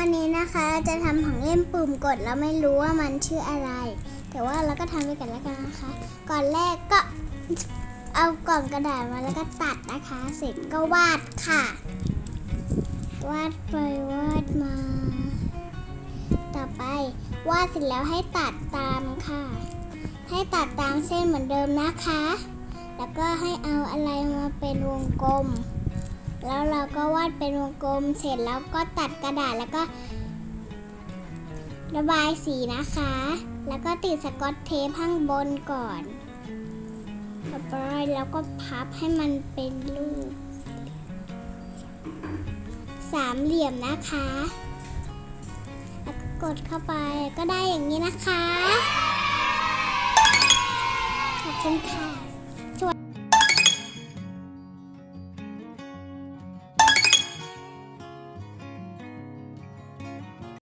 วันนี้นะคะจะทำของเล่นปุ่มกดแล้วไม่รู้ว่ามันชื่ออะไร แต่ว่าเราก็ทำไปกันแล้วกันนะคะ ก่อนแรกก็เอากล่องกระดาษมาแล้วก็ตัดนะคะ เสร็จก็วาดค่ะ วาดไปวาดมา ต่อไปวาดเสร็จแล้วให้ตัดตามค่ะ ให้ตัดตามเส้นเหมือนเดิมนะคะ แล้วก็ให้เอาอะไรมาเป็นวงกลม แล้วเราก็วาดเป็นวงกลมเสร็จแล้วก็ตัดกระดาษแล้วก็ ระบายสีนะคะ แล้วก็ติดสกอตเทปข้างบนก่อนต่อไปแล้วก็พับให้มันเป็นรูปสามเหลี่ยมนะคะ แล้วก็กดเข้าไปก็ได้อย่างนี้นะคะ ขอบคุณค่ะ